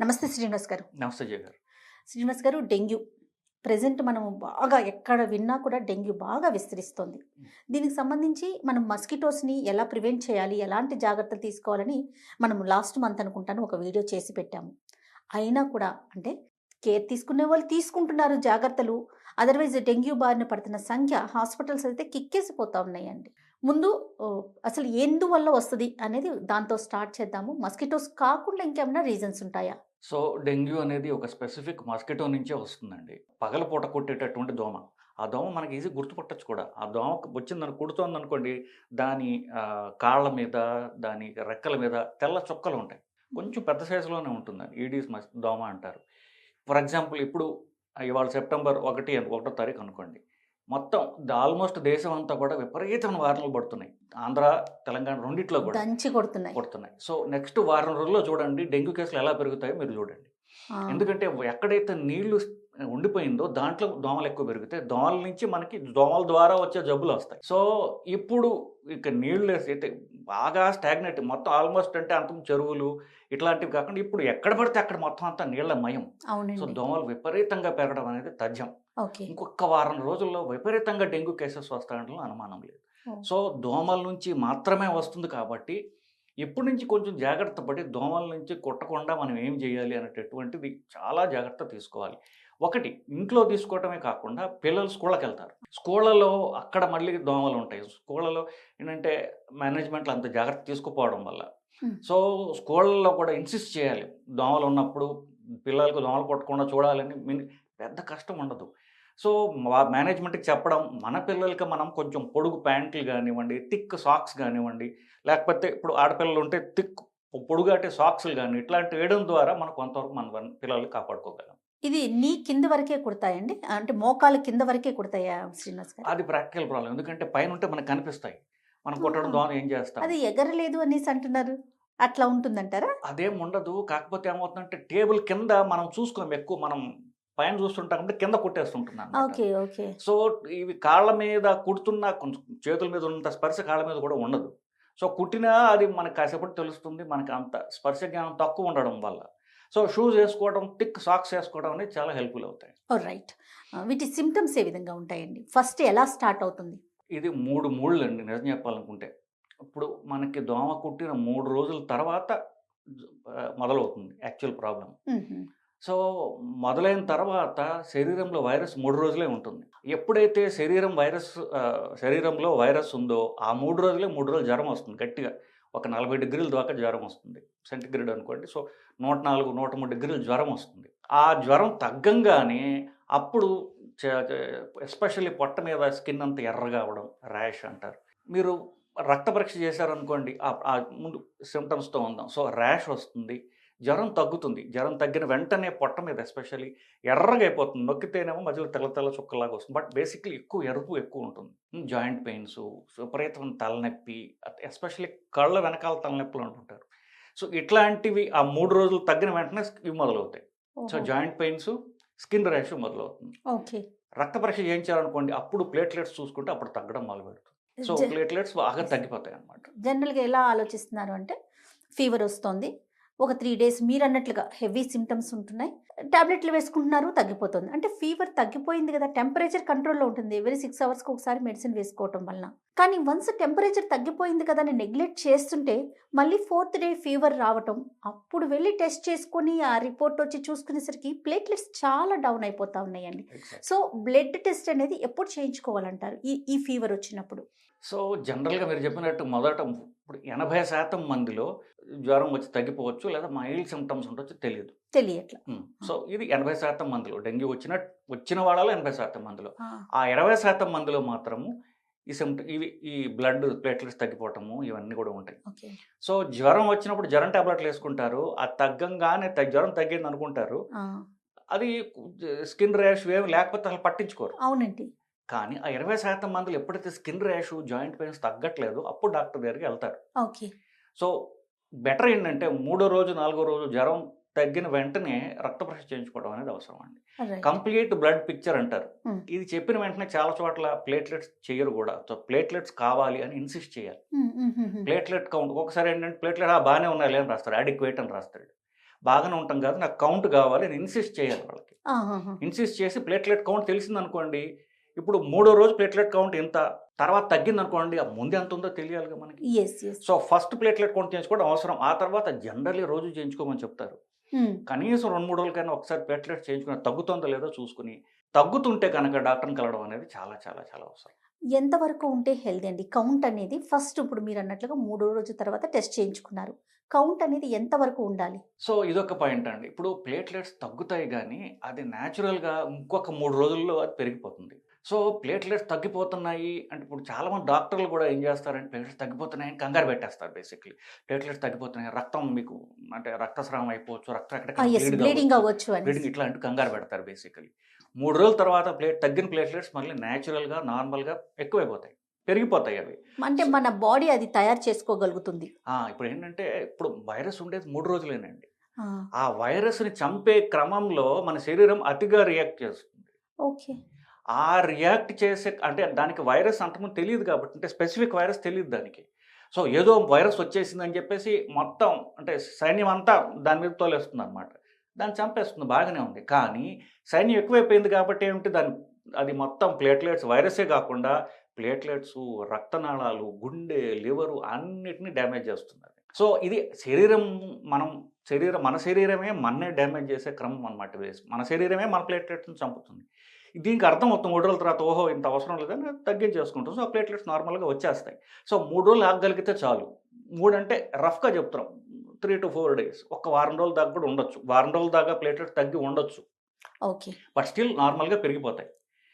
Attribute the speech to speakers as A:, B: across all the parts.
A: నమస్తే శ్రీనివాస్ గారు.
B: నమస్తే జయ గారు.
A: శ్రీనివాస్ గారు డెంగ్యూ. ప్రజెంట్ మనం బాగా ఎక్కడ విన్నా కూడా డెంగ్యూ బాగా విస్తరిస్తోంది. దీనికి సంబంధించి మనం మస్కిటోస్ని ఎలా ప్రివెంట్ చేయాలి ఎలాంటి జాగ్రత్తలు తీసుకోవాలని మనం లాస్ట్ మంత్ అనుకుంటాను ఒక వీడియో చేసి పెట్టాము. అయినా కూడా అంటే కేర్ తీసుకునే వాళ్ళు తీసుకుంటున్నారు జాగ్రత్తలు. అదర్వైజ్ డెంగ్యూ బారిన పడుతున్న సంఖ్య హాస్పిటల్స్ అయితే కిక్కేసిపోతా ఉన్నాయండి. ముందు అసలు ఎందువల్ల వస్తుంది అనేది దాంతో స్టార్ట్ చేద్దాము. మస్కిటోస్ కాకుండా ఇంకేమైనా రీజన్స్ ఉంటాయా?
B: సో డెంగ్యూ అనేది ఒక స్పెసిఫిక్ మస్కిటో నుంచే వస్తుందండి. పగలపూట కొట్టేటటువంటి దోమ. ఆ దోమ మనకి ఈజీ గుర్తుపట్టచ్చు కూడా. ఆ దోమ వచ్చిందని కుడుతోంది అనుకోండి దాని కాళ్ళ మీద దాని రెక్కల మీద తెల్ల చుక్కలు ఉంటాయి. కొంచెం పెద్ద సైజులోనే ఉంటుందండి. ఈడీస్ మస్ దోమ అంటారు. ఫర్ ఎగ్జాంపుల్ ఇప్పుడు ఇవాళ సెప్టెంబర్ ఒకటి ఒకటో తారీఖు అనుకోండి. మొత్తం ఆల్మోస్ట్ దేశం అంతా కూడా విపరీతమైన వారణలు పడుతున్నాయి. ఆంధ్ర తెలంగాణ రెండిట్లో కూడా
A: దంచి కొడుతున్నాయి.
B: కొడుతున్నాయి. సో నెక్స్ట్ వారం రోజుల్లో చూడండి డెంగ్యూ కేసులు ఎలా పెరుగుతాయో మీరు చూడండి. ఎందుకంటే ఎక్కడైతే నీళ్ళు ఉండిపోయిందో దాంట్లో దోమలు ఎక్కువ పెరుగుతాయి. దోమల నుంచి మనకి దోమల ద్వారా వచ్చే జబ్బులు వస్తాయి. సో ఇప్పుడు ఇక నీళ్ళు అయితే బాగా స్టాగ్నెట్. మొత్తం ఆల్మోస్ట్ అంటే అంత చెరువులు ఇట్లాంటివి కాకుండా ఇప్పుడు ఎక్కడ పడితే అక్కడ మొత్తం అంతా నీళ్ళ మయం సో దోమలు విపరీతంగా పెరగడం అనేది తథ్యం. ఇంకొక వారం రోజుల్లో విపరీతంగా డెంగ్యూ కేసెస్ వస్తాయంటే అనుమానం లేదు. సో దోమల నుంచి మాత్రమే వస్తుంది కాబట్టి ఇప్పటి నుంచి కొంచెం జాగ్రత్త పడి దోమల నుంచి కొట్టకుండా మనం ఏం చేయాలి అనేటటువంటిది చాలా జాగ్రత్త తీసుకోవాలి. ఒకటి ఇంట్లో తీసుకోవటమే కాకుండా పిల్లలు స్కూళ్ళకి వెళ్తారు స్కూళ్ళలో అక్కడ మళ్ళీ దోమలు ఉంటాయి. స్కూళ్ళలో ఏంటంటే మేనేజ్మెంట్లు అంత జాగ్రత్త తీసుకుపోవడం వల్ల. సో స్కూళ్ళలో కూడా ఇన్సిస్ట్ చేయాలి. దోమలు ఉన్నప్పుడు పిల్లలకు దోమలు కొట్టకుండా చూడాలని మిన్- పెద్ద కష్టం ఉండదు. సో మా మేనేజ్మెంట్కి చెప్పడం మన పిల్లలకి మనం కొంచెం పొడుగు ప్యాంట్లు కానివ్వండి థిక్ సాక్స్ కానివ్వండి లేకపోతే ఇప్పుడు ఆడపిల్లలు ఉంటే థిక్ పొడుగాటే సాక్స్లు కానీ ఇట్లాంటివి వేయడం ద్వారా మనం కొంతవరకు మన పిల్లల్ని కాపాడుకోగలం.
A: ఇది నీ కింద వరకే కుడతాయండి? అంటే మోకాలు కింద వరకే కుడతాయా శ్రీనివాస్ గారు?
B: అది ప్రాక్టికల్ ప్రాబ్లం ఎందుకంటే పైన ఉంటే మనకు కనిపిస్తాయి. మనం కొట్టడం. ద్వారా ఏం చేస్తాం?
A: అది ఎగరలేదు అనేసి అంటున్నారు. అట్లా ఉంటుందంటారా?
B: అదేం ఉండదు. కాకపోతే ఏమవుతుందంటే టేబుల్ కింద మనం చూసుకోం ఎక్కువ. మనం పైన చూస్తుంటాం అంటే కింద కొట్టేస్తుంటున్నాం
A: ఓకే ఓకే.
B: సో ఇవి కాళ్ళ మీద కుడుతున్న కొంచెం చేతుల మీద ఉన్నంత స్పర్శ కాళ్ళ మీద కూడా ఉండదు. సో కుట్టినా అది మనకు కాసేపటి తెలుస్తుంది. మనకి అంత స్పర్శ జ్ఞానం తక్కువ ఉండడం వల్ల. సో షూస్ వేసుకోవడం థిక్ సాక్స్ వేసుకోవడం అనేది చాలా హెల్ప్ఫుల్ అవుతాయి.
A: రైట్. వీటి సిమ్టమ్స్ ఏ విధంగా ఉంటాయండి? ఫస్ట్ ఎలా స్టార్ట్ అవుతుంది?
B: ఇది మూడు మూళ్ళు అండి నిజం చెప్పాలనుకుంటే. ఇప్పుడు మనకి దోమ కుట్టిన మూడు రోజుల తర్వాత మొదలవుతుంది యాక్చువల్ ప్రాబ్లం. సో మొదలైన తర్వాత శరీరంలో వైరస్ మూడు రోజులే ఉంటుంది. ఎప్పుడైతే శరీరం వైరస్ శరీరంలో వైరస్ ఉందో ఆ మూడు రోజులే మూడు రోజులు జ్వరం వస్తుంది గట్టిగా. ఒక నలభై డిగ్రీల దాకా జ్వరం వస్తుంది. సెంటిగ్రేడ్ అనుకోండి. సో నూట నాలుగు నూట మూడు డిగ్రీల జ్వరం వస్తుంది. ఆ జ్వరం తగ్గంగానే అప్పుడు ఎస్పెషల్లీ పొట్ట మీద స్కిన్ అంత ఎర్రగా అవడం ర్యాష్ అంటారు. మీరు రక్త పరీక్ష చేశారనుకోండి ఆ ముందు సిమ్టమ్స్తో ఉందాం. సో ర్యాష్ వస్తుంది. జ్వరం తగ్గుతుంది. జ్వరం తగ్గిన వెంటనే పొట్ట మీద ఎస్పెషల్లీ ఎర్రగా అయిపోతుంది. నొక్కితేనేమో మధ్యలో తెల్ల తెల్ల చుక్కలాగా వస్తుంది. బట్ బేసిక్లీ ఎక్కువ ఎరుపు ఎక్కువ ఉంటుంది. జాయింట్ పెయిన్స్ విపరీతమైన తలనొప్పి ఎస్పెషల్లీ కళ్ళ వెనకాల తలనొప్పులు అంటుంటారు. సో ఇట్లాంటివి ఆ మూడు రోజులు తగ్గిన వెంటనే ఇవి మొదలవుతాయి. So. Joint pains skin rash మొదలవుతుంది.
A: ఓకే.
B: రక్త పరీక్ష చేయించారనుకోండి అప్పుడు ప్లేట్లెట్స్ చూసుకుంటే అప్పుడు తగ్గడం మొదలు పెడుతుంది సో ప్లేట్లెట్స్ బాగా తగ్గిపోతాయి అన్నమాట
A: జనరల్గా ఎలా ఆలోచిస్తున్నారు అంటే ఫీవర్ వస్తుంది ఒక త్రీ డేస్ మీరు అన్నట్లుగా హెవీ సిమ్టమ్స్ ఉంటున్నాయి టాబ్లెట్లు వేసుకుంటున్నారు తగ్గిపోతుంది. అంటే ఫీవర్ తగ్గిపోయింది కదా టెంపరేచర్ కంట్రోల్లో ఉంటుంది. ఎవరీ సిక్స్ అవర్స్కి ఒకసారి మెడిసిన్ వేసుకోవటం వలన. కానీ వన్స్ టెంపరేచర్ తగ్గిపోయింది కదా అని నెగ్లెక్ట్ చేస్తుంటే మళ్ళీ ఫోర్త్ డే ఫీవర్ రావటం అప్పుడు వెళ్ళి టెస్ట్ చేసుకొని ఆ రిపోర్ట్ వచ్చి చూసుకునేసరికి ప్లేట్లెట్స్ చాలా డౌన్ అయిపోతా ఉన్నాయండి. సో బ్లడ్ టెస్ట్ అనేది ఎప్పుడు చేయించుకోవాలంటారు? ఈ ఈ ఫీవర్ వచ్చినప్పుడు.
B: సో జనరల్గా మీరు చెప్పినట్టు మొదట ఇప్పుడు ఎనభై శాతం మందిలో జ్వరం వచ్చి తగ్గిపోవచ్చు లేదా మైల్డ్ సిమ్టమ్స్ ఉండొచ్చు తెలియదు
A: తెలియట్లా.
B: సో ఇది ఎనభై శాతం మందిలో డెంగ్యూ వచ్చిన వచ్చిన వాళ్ళలో ఎనభై శాతం మందిలో.
A: ఆ,
B: ఇరవై శాతం మందిలో మాత్రము ఈ సిమ్ట ఇవి ఈ బ్లడ్ ప్లేట్లెట్స్ తగ్గిపోవటము ఇవన్నీ కూడా ఉంటాయి. సో జ్వరం వచ్చినప్పుడు జ్వరం టాబ్లెట్లు వేసుకుంటారు ఆ తగ్గంగానే తగ్గ- జ్వరం తగ్గింది అనుకుంటారు అది స్కిన్ ర్యాష్ ఏమి లేకపోతే అసలు పట్టించుకోరు.
A: అవునండి.
B: కానీ ఆ ఇరవై శాతం మందిలో ఎప్పుడైతే స్కిన్ ర్యాష్ జాయింట్ పెయిన్స్ తగ్గట్లేదు అప్పుడు డాక్టర్ దగ్గరికి వెళ్తారు.
A: ఓకే.
B: సో బెటర్ ఏంటంటే మూడో రోజు నాలుగో రోజు జ్వరం తగ్గిన వెంటనే రక్త పరీక్ష చేయించుకోవడం అనేది అవసరం అండి. కంప్లీట్ బ్లడ్ పిక్చర్ అంటారు.
A: Hmm.
B: ఇది చెప్పిన వెంటనే చాలా చోట్ల ప్లేట్లెట్స్ చేయరు కూడా. సో ప్లేట్లెట్స్ కావాలి అని ఇన్సిస్ట్ చేయాలి.
A: ఉమ్, ఉమ్.
B: ప్లేట్లెట్ కౌంట్ ఒకసారి ఏంటంటే ప్లేట్లెట్ బాగానే ఉన్నాయి అని రాస్తారు అడిక్వేట్ అని రాస్తాడు. బాగానే ఉంటాం కాదు నాకు కౌంట్ కావాలి అని ఇన్సిస్ట్ చేయాలి వాళ్ళకి. ఇన్సిస్ట్ చేసి ప్లేట్లెట్ కౌంట్ తెలిసింది అనుకోండి ఇప్పుడు మూడో రోజు ప్లేట్లెట్ కౌంట్ ఎంత తర్వాత తగ్గింది అనుకోండి ఆ ముందు ఎంత ఉందో తెలియాలిగా మనకి. సో ఫస్ట్ ప్లేట్లెట్ కౌంట్ చేయించుకోవడం అవసరం ఆ తర్వాత జనరల్లీ రోజు చేయించుకోమని చెప్తారు.
A: ఉమ్,
B: కనీసం రెండు మూడు రోజులకైనా ఒకసారి ప్లేట్లెట్ చేయించుకుని తగ్గుతుందో లేదో చూసుకుని తగ్గుతుంటే కనుక డాక్టర్ని కలవడం అనేది చాలా చాలా చాలా అవసరం.
A: ఎంతవరకు ఉంటే హెల్దీ అండి? కౌంట్ అనేది ఫస్ట్ ఇప్పుడు మీరు అన్నట్లుగా మూడో రోజు తర్వాత టెస్ట్ చేయించుకున్నారు. కౌంట్ అనేది ఎంతవరకు ఉండాలి?
B: సో ఇదొక పాయింట్ అండి. ఇప్పుడు ప్లేట్లెట్స్ తగ్గుతాయి కానీ అది న్యాచురల్గా ఇంకొక మూడు రోజుల్లో అది పెరిగిపోతుంది. సో ప్లేట్లెట్స్ తగ్గిపోతున్నాయి. అంటే ఇప్పుడు చాలా మంది డాక్టర్లు కూడా ఏం చేస్తారంటే ప్లేట్లెట్స్ తగ్గిపోతున్నాయి అని కంగారు పెట్టేస్తారు బేసిక్లీ. ప్లేట్లెట్స్ తగ్గిపోతున్నాయి. రక్తం మీకు అంటే రక్తస్రావం అయిపోవచ్చు రక్తం ఎక్కడ
A: బ్లీడింగ్ అవ్వచ్చు అని
B: బ్లీడింగ్ ఇట్లాంటి కంగారు పెడతారు బేసికలీ. మూడు రోజుల తర్వాత ప్లేట్ తగ్గిన ప్లేట్లెట్స్ మళ్ళీ న్యాచురల్గా నార్మల్గా ఎక్కువైపోతాయి. పెరిగిపోతాయి అవి.
A: అంటే మన బాడీ అది తయారు చేసుకోగలుగుతుంది.
B: ఆ, ఇప్పుడు ఏంటంటే ఇప్పుడు వైరస్ ఉండేది మూడు రోజులేనండి.
A: ఆ,
B: ఆ వైరస్ని చంపే క్రమంలో మన శరీరం అతిగా రియాక్ట్ చేస్తుంది.
A: ఓకే.
B: ఆ రియాక్ట్ చేసే అంటే దానికి వైరస్ అంతకుముందు తెలియదు కాబట్టి అంటే స్పెసిఫిక్ వైరస్ తెలియదు దానికి. సో ఏదో వైరస్ వచ్చేసింది అని చెప్పేసి మొత్తం అంటే సైన్యం అంతా దాని మీద తోలేస్తుంది అనమాట దాన్ని చంపేస్తుంది బాగానే ఉంది. కానీ సైన్యం ఎక్కువైపోయింది కాబట్టి ఏమిటి దాని అది మొత్తం ప్లేట్లెట్స్ వైరసే కాకుండా ప్లేట్లెట్స్ రక్తనాళాలు గుండె లివరు అన్నిటిని డ్యామేజ్ చేస్తుంది సో ఇది శరీరం మనం శరీరం మన శరీరమే మన్నే డ్యామేజ్ చేసే క్రమం అనమాట వేసి మన శరీరమే మన ప్లేట్లెట్స్ని చంపుతుంది. దీనికి అర్థం అవుతుంది మూడు రోజుల తర్వాత ఓహో ఇంత అవసరం లేదని తగ్గించేసుకుంటాం. సో ప్లేట్లెట్స్ నార్మల్గా వచ్చేస్తాయి. సో మూడు రోజులు ఆగగలిగితే చాలు. మూడు అంటే రఫ్గా చెప్తున్నాం త్రీ టు ఫోర్ డేస్. ఒక వారం రోజుల దాకా కూడా ఉండొచ్చు. వారం రోజుల దాకా ప్లేట్లెట్స్ తగ్గి ఉండొచ్చు.
A: ఓకే.
B: బట్ స్టిల్ నార్మల్గా పెరిగిపోతాయి.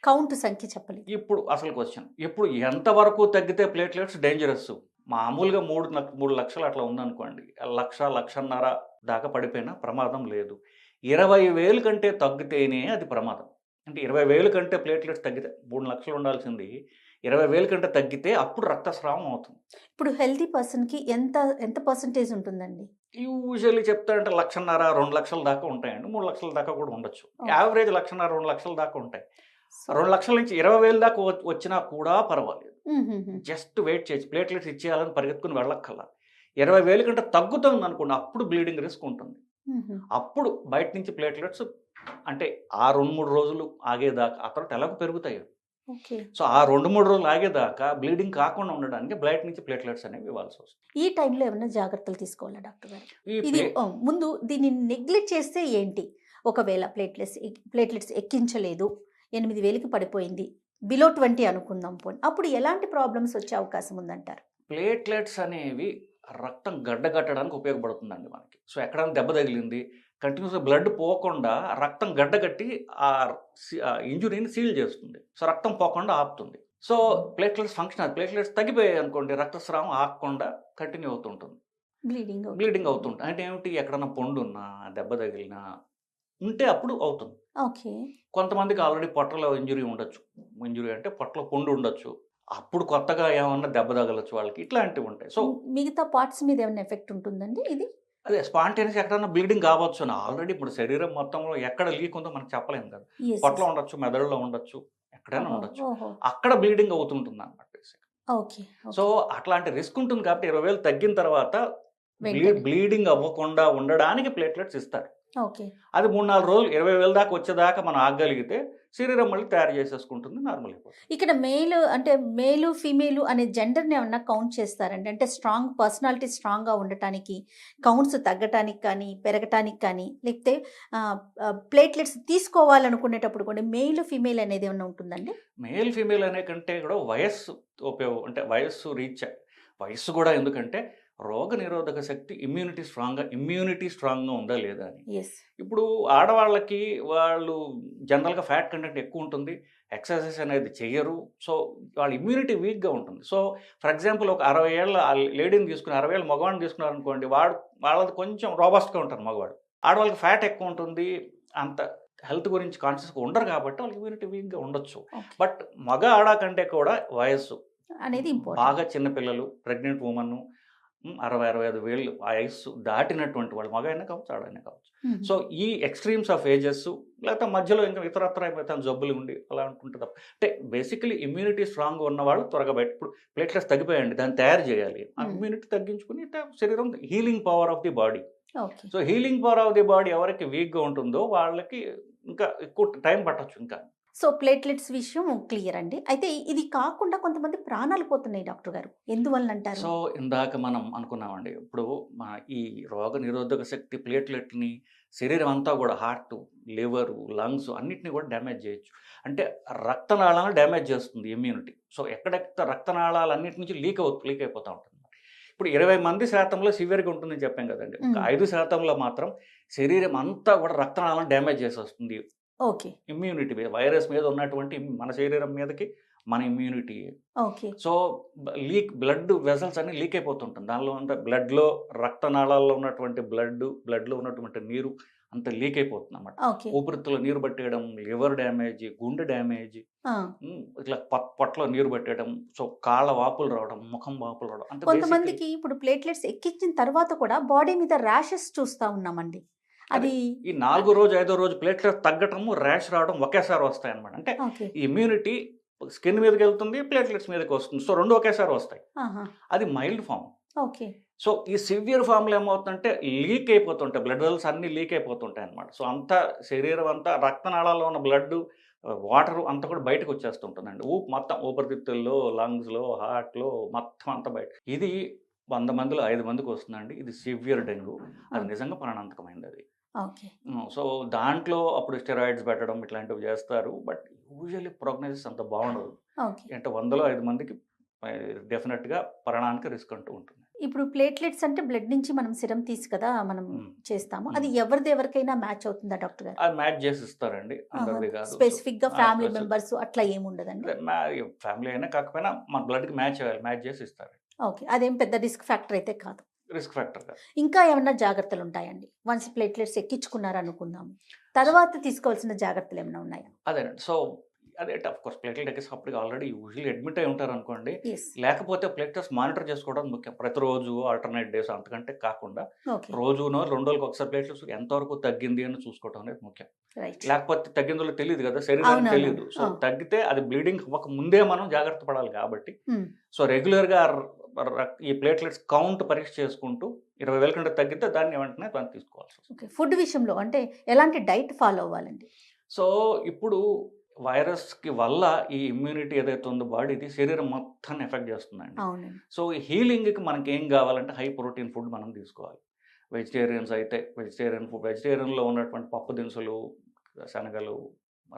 A: కౌంట్ సంఖ్య చెప్పలేదు.
B: ఇప్పుడు అసలు క్వశ్చన్. ఇప్పుడు ఎంతవరకు తగ్గితే ప్లేట్లెట్స్ డేంజరస్? మామూలుగా మూడు మూడు లక్షలు అట్లా ఉందనుకోండి. లక్ష లక్షన్నర దాకా పడిపోయినా ప్రమాదం లేదు. ఇరవై వేలు కంటే తగ్గితేనే అది ప్రమాదం. అంటే ఇరవై వేలు కంటే ప్లేట్లెట్స్ తగ్గితే మూడు లక్షలు ఉండాల్సింది. ఇరవై వేలు కంటే తగ్గితే అప్పుడు రక్తస్రావం అవుతుంది.
A: ఇప్పుడు హెల్తీ పర్సన్కి ఎంత ఎంత పర్సంటేజ్ ఉంటుందండి?
B: యూజువల్లీ చెప్తారంటే లక్షన్నర రెండు లక్షల దాకా ఉంటాయండి. మూడు లక్షల దాకా కూడా ఉండొచ్చు. యావరేజ్ లక్షన్నర రెండు లక్షల దాకా ఉంటాయి. రెండు లక్షల నుంచి ఇరవై వేలు దాకా వచ్చినా కూడా పర్వాలేదు. జస్ట్ వెయిట్ చేసి ప్లేట్లెట్స్ ఇచ్చేయాలని పరిగెత్తుకుని వెళ్ళక్కల్లా ఇరవై వేలు కంటే తగ్గుతుంది అనుకోండి అప్పుడు బ్లీడింగ్ రిస్క్ ఉంటుంది. అప్పుడు బయట నుంచి ప్లేట్లెట్స్ అంటే ఆ రెండు మూడు రోజులు ఆగేదాకా ఆ తర్వాత ఎలాగో పెరుగుతాయి సో ఆ రెండు మూడు రోజులు ఆగేదాకా బ్లీడింగ్ కాకుండా ఉండడానికి బయట నుంచి ప్లేట్లెట్స్ అనేవి ఇవ్వాల్సి వస్తుంది.
A: ఈ టైంలో ఏమైనా జాగ్రత్తలు తీసుకోవాలా డాక్టర్ గారు? ఇది ముందు దీన్ని నెగ్లెక్ట్ చేస్తే ఏంటి? ఒకవేళ ప్లేట్లెట్స్ ప్లేట్లెట్స్ ఎక్కించలేదు ఎనిమిది వేలకి పడిపోయింది బిలో ట్వంటీ అనుకుందాం పోనీ అప్పుడు ఎలాంటి ప్రాబ్లమ్స్ వచ్చే అవకాశం ఉందంటారు?
B: ప్లేట్లెట్స్ అనేవి రక్తం గడ్డగట్టడానికి ఉపయోగపడుతుందండి మనకి. సో ఎక్కడైనా దెబ్బ తగిలింది కంటిన్యూస్గా బ్లడ్ పోకుండా రక్తం గడ్డగట్టి ఆ ఇంజురీని సీల్ చేస్తుంది. సో రక్తం పోకుండా ఆపుతుంది. సో ప్లేట్లెట్స్ ఫంక్షన్ అది ప్లేట్లెట్స్ తగ్గిపోయాయి అనుకోండి రక్తస్రావం ఆగకుండా కంటిన్యూ అవుతుంటుంది.
A: బ్లీడింగ్
B: బ్లీడింగ్ అవుతుంటుంది అంటే ఏమిటి? ఎక్కడన్నా పొండు ఉన్నా దెబ్బ తగిలినా ఉంటే అప్పుడు అవుతుంది.
A: ఓకే.
B: కొంతమందికి ఆల్రెడీ పొట్టలో ఇంజురీ ఉండొచ్చు. ఇంజురీ అంటే పొట్టలో పొండు ఉండొచ్చు. అప్పుడు కొత్తగా ఏమన్నా దెబ్బ తగలచ్చు వాళ్ళకి. ఇట్లాంటివి ఉంటాయి. సో
A: మిగతా పార్ట్స్ మీద ఏమైనా ఎఫెక్ట్ ఉంటుందండి ఇది?
B: అదే స్పాంటేనియస్ ఎక్కడన్నా బ్లీడింగ్ కావచ్చు అని ఆల్రెడీ ఇప్పుడు శరీరం మొత్తంలో ఎక్కడ లీక్ ఉందో మనకు చెప్పలేము కదా పొట్టలో. ఉండొచ్చు మెదడులో ఉండొచ్చు ఎక్కడైనా ఉండొచ్చు. అక్కడ బ్లీడింగ్ అవుతుంటుంది అనమాట. సో అట్లాంటి రిస్క్ ఉంటుంది కాబట్టి ఇరవై వేలు తగ్గిన తర్వాత. బ్లీడింగ్ అవ్వకుండా ఉండడానికి ప్లేట్లెట్స్ ఇస్తారు అది మూడు నాలుగు రోజులు ఇరవై వేల దాకా వచ్చేదాకా మనం ఆగగలిగితే శరీరం మళ్ళీ తయారు చేసేసుకుంటుంది నార్మల్ అయిపోతుంది.
A: ఇక్కడ మేల్ అంటే మేలు ఫీమేలు అనే జెండర్ని ఏమన్నా కౌంట్ చేస్తారండి? అంటే స్ట్రాంగ్ పర్సనాలిటీ స్ట్రాంగ్గా ఉండటానికి కౌంట్స్ తగ్గటానికి కానీ పెరగటానికి కానీ లేకపోతే ప్లేట్లెట్స్ తీసుకోవాలనుకునేటప్పుడు కూడా మెయిల్ ఫీమేల్ అనేది ఏమన్నా ఉంటుందండి?
B: మేల్ ఫీమేల్ అనే కంటే కూడా వయస్సు ఉపయోగం అంటే వయస్సు రీచ్ వయస్సు కూడా ఎందుకంటే రోగ నిరోధక శక్తి ఇమ్యూనిటీ స్ట్రాంగ్గా ఇమ్యూనిటీ స్ట్రాంగ్గా ఉందా లేదా అని. ఇప్పుడు ఆడవాళ్ళకి వాళ్ళు జనరల్గా ఫ్యాట్ కంటెంట్ ఎక్కువ ఉంటుంది ఎక్సర్సైజ్ అనేది చెయ్యరు సో వాళ్ళ ఇమ్యూనిటీ వీక్గా ఉంటుంది. సో ఫర్ ఎగ్జాంపుల్ ఒక అరవై ఏళ్ళ లేడీని తీసుకుని అరవై ఏళ్ళ మగవాడిని తీసుకున్నారు అనుకోండి వాడు వాళ్ళది కొంచెం రోబస్ట్గా ఉంటారు మగవాడు. ఆడవాళ్ళకి ఫ్యాట్ ఎక్కువ ఉంటుంది అంత హెల్త్ గురించి కాన్షియస్గా ఉండరు కాబట్టి వాళ్ళకి ఇమ్యూనిటీ వీక్గా ఉండొచ్చు. బట్ మగ ఆడ కంటే కూడా వయస్సు
A: అనేది
B: బాగా చిన్నపిల్లలు ప్రెగ్నెంట్ ఉమెన్ అరవై అరవై ఐదు వేలు వయస్సు దాటినటువంటి వాళ్ళు మగ అయినా కావచ్చు ఆడైనా కావచ్చు. సో ఈ ఎక్స్ట్రీమ్స్ ఆఫ్ ఏజెస్ లేకపోతే మధ్యలో ఇంకా ఇతరత్ర ఏమైతే జబ్బులు ఉండి అలా అనుకుంటే తప్ప అంటే బేసికలీ ఇమ్యూనిటీ స్ట్రాంగ్ ఉన్న వాళ్ళు త్వరగా బయట ఇప్పుడు ప్లేట్లెట్స్ తగ్గిపోయండి దాన్ని తయారు చేయాలి. ఆ. ఇమ్యూనిటీ తగ్గించుకుని శరీరం healing power of the body. So healing power of the body ఎవరికి వీక్గా ఉంటుందో వాళ్ళకి ఇంకా ఎక్కువ టైం పట్టొచ్చు ఇంకా.
A: సో ప్లేట్లెట్స్ విషయం క్లియర్ అండి. అయితే ఇది కాకుండా కొంతమంది ప్రాణాలు పోతున్నాయి డాక్టర్ గారు. ఎందువల్ల అంటారు?
B: సో ఇందాక మనం అనుకున్నామండి. ఇప్పుడు మా ఈ రోగ నిరోధక శక్తి ప్లేట్లెట్ని శరీరం అంతా కూడా హార్ట్ లివరు లంగ్స్ అన్నిటిని కూడా డ్యామేజ్ చేయొచ్చు. అంటే రక్తనాళాలను డ్యామేజ్ చేస్తుంది ఇమ్యూనిటీ. సో ఎక్కడెక్కడ రక్తనాళాలు అన్నిటి నుంచి లీక్ అవు లీక్ అయిపోతూ ఉంటుంది. ఇప్పుడు ఇరవై మంది శాతంలో సివియర్గా ఉంటుందని చెప్పాం కదండి. ఐదు శాతంలో మాత్రం శరీరం అంతా కూడా రక్తనాళాలను డ్యామేజ్ చేసి వస్తుంది
A: ఓకే.
B: ఇమ్యూనిటీ మీద వైరస్ మీద ఉన్నటువంటి మన శరీరం మీదకి మన immunity.
A: Okay.
B: So leak blood vessels అన్ని లీక్ అయిపోతుంటుంది దానిలో ఉన్న బ్లడ్లో రక్తనాళాల్లో ఉన్నటువంటి బ్లడ్ బ్లడ్లో ఉన్నటువంటి నీరు అంత లీక్ అయిపోతుంది అన్నమాట
A: ఓకే.
B: ఊపిరితిత్తులో నీరు పట్టేయడం లివర్ డ్యామేజ్ గుండె డ్యామేజ్. ఇట్లా పొట్టలో నీరు పట్టేయడం సో కాళ్ళ వాపులు రావడం ముఖం వాపులు రావడం
A: కొంతమందికి ఇప్పుడు ప్లేట్లెట్స్ ఎక్కించిన తర్వాత కూడా బాడీ మీద ర్యాషెస్ చూస్తా ఉన్నామండి. అది
B: ఈ నాలుగో రోజు ఐదో రోజు ప్లేట్లెట్ తగ్గటము ర్యాష్ రావడం ఒకేసారి వస్తాయి అనమాట అంటే ఇమ్యూనిటీ స్కిన్ మీదకి వెళ్తుంది ప్లేట్లెట్స్ మీదకి వస్తుంది. సో రెండు ఒకేసారి వస్తాయి. అది మైల్డ్ ఫామ్
A: ఓకే.
B: సో ఈ సివియర్ ఫామ్లో ఏమవుతుందంటే లీక్ అయిపోతుంటాయి. బ్లడ్ వెల్స్ అన్ని లీక్ అయిపోతుంటాయి అనమాట సో అంతా శరీరం అంతా రక్తనాళాల్లో ఉన్న బ్లడ్ వాటర్ అంతా కూడా బయటకు వచ్చేస్తుంటుందండి. ఊపు మొత్తం ఊపిరితిత్తుల్లో లంగ్స్లో హార్ట్లో మొత్తం అంతా బయట. ఇది వంద మందిలో ఐదు మందికి వస్తుందండి. ఇది సివియర్ డెంగ్యూ. అది నిజంగా ప్రాణాంతకమైంది అది. సో దాంట్లో అప్పుడు స్టెరాయిడ్స్ పెట్టడం ఇట్లాంటివి చేస్తారు. బట్ యూజువల్లీ ప్రోగ్నోసిస్ అంత బాగుండదు. అంటే వందలో ఐదు మందికి డెఫినెట్గా ప్రాణానికి రిస్క్ అంటూ ఉంటుంది.
A: ఇప్పుడు ప్లేట్లెట్స్ అంటే బ్లడ్ నుంచి మనం సిరం తీసి కదా మనం. చేస్తాము. అది ఎవరిది ఎవరికైనా మ్యాచ్ అవుతుందా డాక్టర్ గారు?
B: అది మ్యాచ్ చేసి ఇస్తారండి స్పెసిఫిక్గా
A: ఫ్యామిలీ. మెంబర్స్ అట్లా ఏముండదండి
B: ఫ్యామిలీ అయినా కాకపోయినా మన బ్లడ్కి మ్యాచ్ అవ్వాలి మ్యాచ్ చేసి ఇస్తారు
A: ఓకే. అదేం పెద్ద రిస్క్ ఫ్యాక్టర్ అయితే కాదు.
B: రిస్క్ ఫ్యాక్టర్
A: ఇంకా ఏమన్నా జాగ్రత్తలు ఉంటాయండి? వన్స్ ప్లేట్లెట్స్ ఎక్కించుకున్నారు అనుకుందాము తర్వాత తీసుకోవాల్సిన జాగ్రత్తలు ఏమైనా ఉన్నాయా?
B: అదేనండి. సో అదే అఫ్ కోర్స్. ప్లేట్లెట్ ఎక్కేసి అప్పటికి ఆల్రెడీ యూజువల్లీ అడ్మిట్ అయి ఉంటారు అనుకోండి లేకపోతే ప్లేట్లెట్స్ మానిటర్ చేసుకోవడం ముఖ్యం. ప్రతిరోజు ఆల్టర్నేట్ డేస్ అంతకంటే కాకుండా రోజునో రెండు రోజులకు ఒకసారి ప్లేట్లెట్స్ ఎంతవరకు తగ్గింది అని చూసుకోవడం అనేది ముఖ్యం. లేకపోతే తగ్గిందో తెలియదు కదా శరీరానికి. తెలియదు సో. తగ్గితే అది బ్లీడింగ్ అవ్వక ముందే మనం జాగ్రత్త పడాలి కాబట్టి
A: Hmm.
B: సో రెగ్యులర్గా ఈ ప్లేట్లెట్స్ కౌంట్ పరీక్ష చేసుకుంటూ ఇరవై వేల కంటే తగ్గితే దాన్ని వెంటనే దాన్ని తీసుకోవాల్సి
A: ఓకే ఫుడ్ విషయంలో అంటే ఎలాంటి డైట్ ఫాలో అవ్వాలండి?
B: సో ఇప్పుడు వైరస్కి వల్ల ఈ ఇమ్యూనిటీ ఏదైతే ఉందో బాడీది శరీరం మొత్తాన్ని ఎఫెక్ట్ చేస్తుందండి. సో ఈ హీలింగ్కి మనకి ఏం కావాలంటే హై ప్రోటీన్ ఫుడ్ మనం తీసుకోవాలి. వెజిటేరియన్స్ అయితే వెజిటేరియన్ ఫుడ్ వెజిటేరియన్లో ఉన్నటువంటి పప్పు దినుసులు శనగలు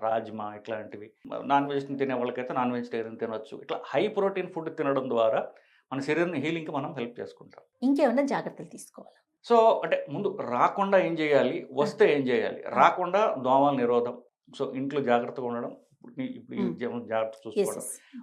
B: రాజ్మా ఇట్లాంటివి నాన్ వెజ్ తినే వాళ్ళకైతే నాన్ వెజిటేరియన్ తినొచ్చు. ఇట్లా హై ప్రోటీన్ ఫుడ్ తినడం ద్వారా మన శరీరం హీలింగ్కి మనం హెల్ప్ చేసుకుంటాం.
A: ఇంకేమైనా జాగ్రత్తలు తీసుకోవాలి?
B: సో అంటే ముందు రాకుండా ఏం చేయాలి? వస్తే ఏం చేయాలి? రాకుండా దోమల నిరోధం సో ఇంట్లో జాగ్రత్తగా ఉండడం ఇప్పుడు జాగ్రత్త చూసుకోవడం.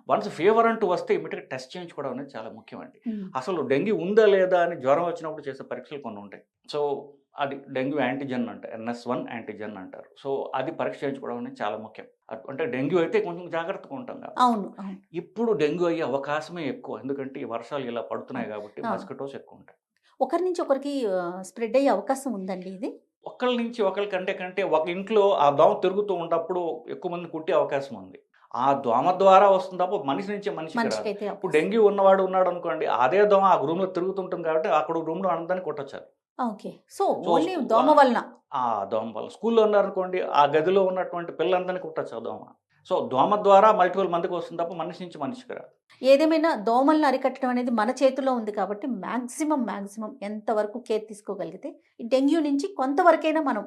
B: వన్స్ ఫీవర్ అంటూ వస్తే ఇమీడియట్గా టెస్ట్ చేయించుకోవడం అనేది చాలా ముఖ్యమండి. అసలు డెంగ్యూ ఉందా లేదా అని జ్వరం వచ్చినప్పుడు చేసే పరీక్షలు కొన్ని ఉంటాయి. సో అది డెంగ్యూ యాంటీజెన్ అంటారు ఎన్ఎస్ వన్ యాంటీజెన్ అంటారు. సో అది పరీక్ష చేయించుకోవడం అనేది చాలా ముఖ్యం. అట్- డెంగ్యూ అయితే కొంచెం జాగ్రత్తగా ఉంటాం కదా
A: అవును
B: ఇప్పుడు డెంగ్యూ అయ్యే అవకాశమే ఎక్కువ. ఎందుకంటే ఈ వర్షాలు ఇలా పడుతున్నాయి కాబట్టి. మస్కిటోస్ ఎక్కువ ఉంటాయి.
A: ఒకరి నుంచి ఒకరికి స్ప్రెడ్ అయ్యే అవకాశం ఉందండి ఇది?
B: ఒకళ్ళ నుంచి ఒకళ్ళ కంటే కంటే ఒక ఇంట్లో ఆ దోమ తిరుగుతూ ఉన్నప్పుడు ఎక్కువ మంది కుట్టే అవకాశం ఉంది. ఆ దోమ ద్వారా వస్తుంది తప్ప మనిషి నుంచి
A: మనిషికైతే
B: ఇప్పుడు. డెంగ్యూ ఉన్నవాడు ఉన్నాడు అనుకోండి అదే దోమ ఆ రూమ్లో తిరుగుతుంటుంది కాబట్టి అక్కడ రూమ్లో అందరినీ కొట్టొచ్చారు.
A: ఓకే. సో ఓన్లీ దోమ వలన?
B: ఆ దోమ వల్ల స్కూల్లో ఉన్నారనుకోండి ఆ గదిలో ఉన్నటువంటి పిల్లలందరినీ కుట్టచ్చు ఆ దోమ. సో దోమ ద్వారా మల్టిపుల్ మందికి వస్తుంది తప్ప మనిషి నుంచి మనిషికి రాదు.
A: ఏదేమైనా దోమలను అరికట్టడం అనేది మన చేతిలో ఉంది కాబట్టి మ్యాక్సిమం మ్యాక్సిమం ఎంతవరకు కేర్ తీసుకోగలిగితే ఈ డెంగ్యూ నుంచి కొంతవరకైనా మనం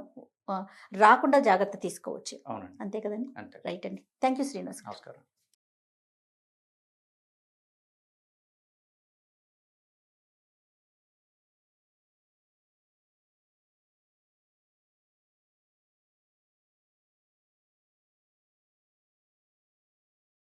A: రాకుండా జాగ్రత్త తీసుకోవచ్చు. అంతే కదండి? రైట్ అండి. Thank you Srinivas.
B: నమస్కారం.